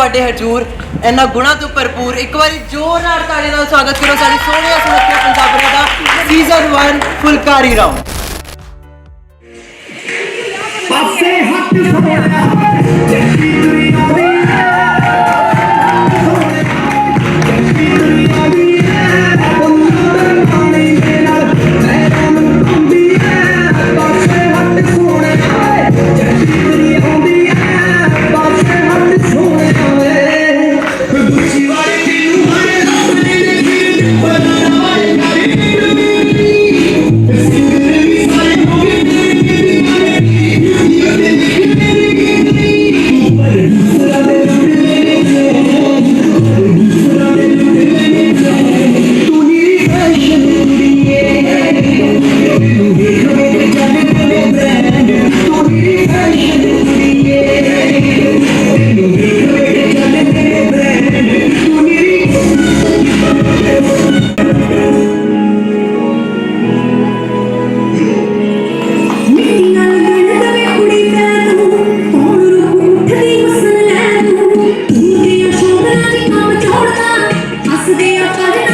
ਤੁਹਾਡੇ ਹਜੂਰ, ਇਹਨਾਂ ਗੁਣਾ ਤੋਂ ਭਰਪੂਰ। ਇੱਕ ਵਾਰੀ ਜ਼ੋਰਦਾਰ ਤਾਲੀਆਂ ਦਾ ਸਵਾਗਤ ਕਰੋ ਸਾਡੀ ਸੋਹਣੀਆਂ ਸਮੱਸਿਆ ਪੰਜਾਬੀ ਦਾ ਸੀਜ਼ਨ 1 ਫੁਲਕਾਰੀ ਰਾਉ ਪਾਸੇ ਹੱਥ ਸੋਹਣਿਆ ਜੱਟੀ ਦੁਨੀਆ ਦੇ Mia Farina.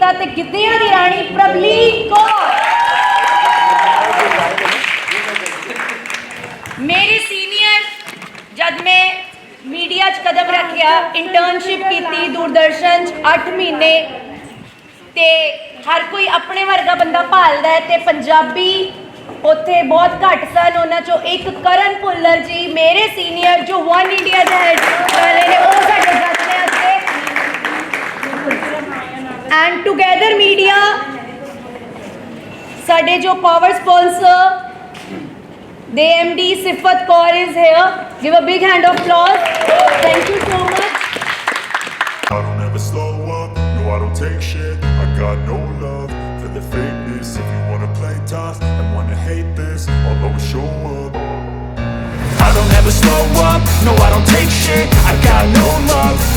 ਗਿੱਧਿਆਂ ਦੀ ਰਾਣੀ ਪ੍ਰਭਲੀਨ ਕੌਰ। ਮੇਰੇ ਸੀਨੀਅਰ, ਜਦ ਮੈਂ ਮੀਡੀਆ 'ਚ ਕਦਮ ਰੱਖਿਆ ਇੰਟਰਨਸ਼ਿਪ ਕੀਤੀ, ਦੂਰਦਰਸ਼ਨ 'ਚ 8 ਮਹੀਨੇ, ਤੇ ਹਰ ਕੋਈ ਆਪਣੇ ਵਰਗਾ ਬੰਦਾ ਭਾਲਦਾ ਹੈ ਤੇ ਪੰਜਾਬੀ ਉੱਥੇ ਬਹੁਤ ਘੱਟ ਸਨ। ਉਹਨਾਂ ਚੋਂ ਇੱਕ ਕਰਨ ਭੁੱਲਰ ਜੀ, ਮੇਰੇ ਸੀਨੀਅਰ ਜੋ ਵਨ ਇੰਡੀਆ ਦੇ ਹੈਡ ਵਾਲੇ ਨੇ, ਉਹ ਸਾਡੇ ਐਂਡ ਟੁਗੇਦਰ ਮੀਡੀਆ ਸਾਡੇ ਜੋ ਪਾਵਰ ਸਪਾਂਸਰ ਦੇ MD Sifat Kaur is here give a big hand of applause thank you so much I don't ever slow up, no I don't take shit I got no love for the fakeness If you wanna play tough and wanna hate this I'll always show up I don't ever slow up, no I don't take shit I got no love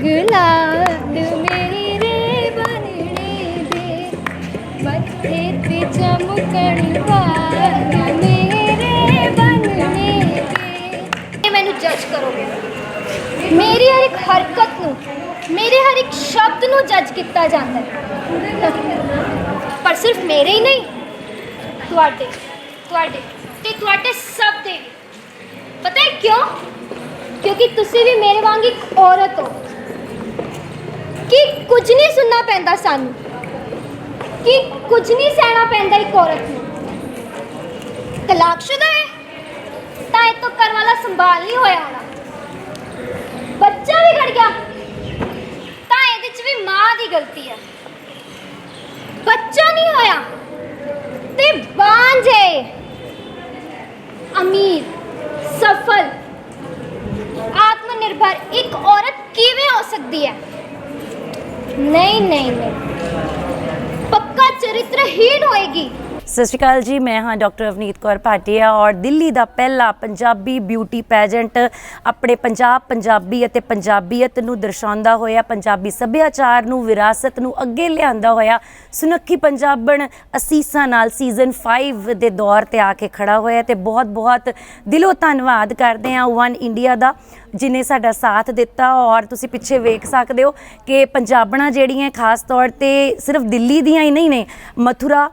ਕਰੇ ਮੇਰੇ ਬਣਨੇ ਦੇ। ਮੱਥੇ ਤੇ ਚਮਕਣ ਵਾਲ ਮੇਰੇ ਬਣਨੇ ਦੇ। ਮੈਨੂੰ ਜੱਜ ਕਰੋਗੇ। ਮੇਰੀ ਹਰ ਇੱਕ ਹਰਕਤ ਨੂੰ, ਮੇਰੇ ਹਰ ਇੱਕ ਸ਼ਬਦ ਨੂੰ ਜੱਜ ਕੀਤਾ ਜਾਂਦਾ ਹੈ। ਪਰ ਸਿਰਫ ਮੇਰੇ ਹੀ ਨਹੀਂ, ਤੁਹਾਡੇ ਤੁਹਾਡੇ ਤੇ ਤੁਹਾਡੇ ਸਭ ਦੇ ਪਤਾ ਹੈ ਕਿਉਂ? ਕਿਉਂਕਿ ਤੁਸੀਂ ਵੀ ਮੇਰੇ ਵਾਂਗ ਇੱਕ ਔਰਤ ਹੋ। ਕਿ ਕੁਝ ਨਹੀਂ ਸੁਣਨਾ ਪੈਂਦਾ ਸਾਨੂੰ। ਕਿ ਕੁਝ ਨਹੀਂ ਸਹਿਣਾ ਪੈਂਦਾ ਇੱਕ ਔਰਤ ਨੂੰ। ਤਲਾਕਸ਼ੁਦਾ ਹੈ। ਤਾਂ ਇਹ ਤੋਂ ਘਰ ਵਾਲਾ ਸੰਭਾਲ ਨਹੀਂ ਹੋਇਆ ਹੋਣਾ। ਬੱਚਾ ਵੀ ਘੜ ਗਿਆ। ਤਾਂ ਇਹਦੇ 'ਚ ਵੀ ਮਾਂ ਦੀ ਗਲਤੀ ਹੈ। ਬੱਚਾ ਨਹੀਂ ਹੋਇਆ। ਤੇ ਬਾਂਝੇ ਅਮੀਰ ਸਫਲ ਆਤਮ ਨਿਰਭਰ ਇੱਕ ਔਰਤ ਕਿਵੇਂ ਹੋ ਸਕਦੀ ਹੈ ਨਹੀਂ ਨਹੀਂ ਨਹੀਂ। ਪੱਕਾ ਚਰਿੱਤਰਹੀਣ ਹੋਏਗੀ। ਸਤਿ ਸ਼੍ਰੀ ਅਕਾਲ ਜੀ, ਮੈਂ ਹਾਂ ਡਾਕਟਰ ਅਵਨੀਤ ਕੌਰ ਭਾਟੀਆ ਔਰ ਦਿੱਲੀ ਦਾ ਪਹਿਲਾ ਪੰਜਾਬੀ ਬਿਊਟੀ ਪੈਜੈਂਟ ਆਪਣੇ ਪੰਜਾਬ ਪੰਜਾਬੀ ਅਤੇ ਪੰਜਾਬੀਅਤ ਨੂੰ ਦਰਸਾਉਂਦਾ ਹੋਇਆ, ਪੰਜਾਬੀ ਸੱਭਿਆਚਾਰ ਨੂੰ, ਵਿਰਾਸਤ ਨੂੰ ਅੱਗੇ ਲਿਆਂਦਾ ਹੋਇਆ ਸੁਨੱਖੀ ਪੰਜਾਬਣ ਅਸੀਸਾਂ ਨਾਲ ਸੀਜ਼ਨ 5 ਦੇ ਦੌਰ ਤੇ ਆ ਕੇ ਖੜਾ ਹੋਇਆ ਤੇ ਬਹੁਤ ਬਹੁਤ ਦਿਲੋਂ ਧੰਨਵਾਦ ਕਰਦੇ ਹਾਂ ਵਨ ਇੰਡੀਆ ਦਾ, ਜਿਨੇ ਸਾਡਾ ਸਾਥ ਦਿੱਤਾ ਔਰ ਤੁਸੀਂ ਪਿੱਛੇ ਵੇਖ ਸਕਦੇ ਹੋ ਕਿ ਪੰਜਾਬਣਾਂ ਜਿਹੜੀਆਂ ਖਾਸ ਤੌਰ ਤੇ ਸਿਰਫ ਦਿੱਲੀ ਦੀਆਂ ਹੀ ਨਹੀਂ ਨੇ, ਮਥੁਰਾ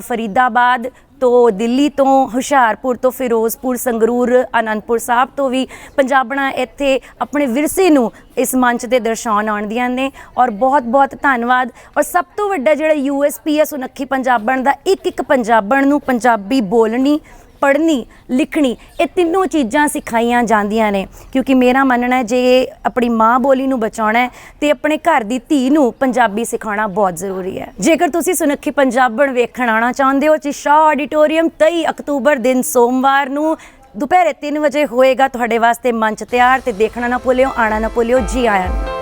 ਫਰੀਦਾਬਾਦ ਤੋਂ, ਦਿੱਲੀ ਤੋਂ, ਹੁਸ਼ਿਆਰਪੁਰ ਤੋਂ, ਫਿਰੋਜ਼ਪੁਰ, ਸੰਗਰੂਰ, ਅਨੰਦਪੁਰ ਸਾਹਿਬ ਤੋਂ ਵੀ ਪੰਜਾਬਣਾ ਇੱਥੇ ਆਪਣੇ ਵਿਰਸੇ ਨੂੰ ਇਸ ਮੰਚ ਤੇ ਦਰਸਾਉਣ ਆਉਂਦੀਆਂ ਨੇ। ਔਰ ਬਹੁਤ ਬਹੁਤ ਧੰਨਵਾਦ। ਔਰ ਸਭ ਤੋਂ ਵੱਡਾ ਜਿਹੜਾ ਯੂਐਸਪੀ ਹੈ ਸੁਨੱਖੀ ਪੰਜਾਬਣ ਦਾ ਇੱਕ ਇੱਕ ਪੰਜਾਬਣ ਨੂੰ ਪੰਜਾਬੀ ਬੋਲਣੀ ਪੜ੍ਹਨੀ, ਲਿਖਣੀ, ਇਹ ਤਿੰਨੋਂ ਚੀਜ਼ਾਂ ਸਿਖਾਈਆਂ ਜਾਂਦੀਆਂ ਨੇ। ਕਿਉਂਕਿ ਮੇਰਾ ਮੰਨਣਾ ਹੈ, ਜੇ ਆਪਣੀ ਮਾਂ ਬੋਲੀ ਨੂੰ ਬਚਾਉਣਾ ਹੈ, ਤੇ ਆਪਣੇ ਘਰ ਦੀ ਧੀ ਨੂੰ ਪੰਜਾਬੀ ਸਿਖਾਉਣਾ ਬਹੁਤ ਜ਼ਰੂਰੀ ਹੈ। ਜੇਕਰ ਤੁਸੀਂ ਸੁਨੱਖੀ ਪੰਜਾਬਣ ਵੇਖਣ ਆਉਣਾ ਚਾਹੁੰਦੇ ਹੋ ਚਿਸ਼ਾ ਆਡੀਟੋਰੀਅਮ 23 ਅਕਤੂਬਰ ਦਿਨ ਸੋਮਵਾਰ ਨੂੰ ਦੁਪਹਿਰੇ 3 ਵਜੇ ਹੋਏਗਾ। ਤੁਹਾਡੇ ਵਾਸਤੇ ਮੰਚ ਤਿਆਰ ਤੇ ਦੇਖਣਾ ਨਾ ਭੁੱਲਿਓ ਆਣਾ ਨਾ ਭੁੱਲਿਓ, ਜੀ ਆਇਆਂ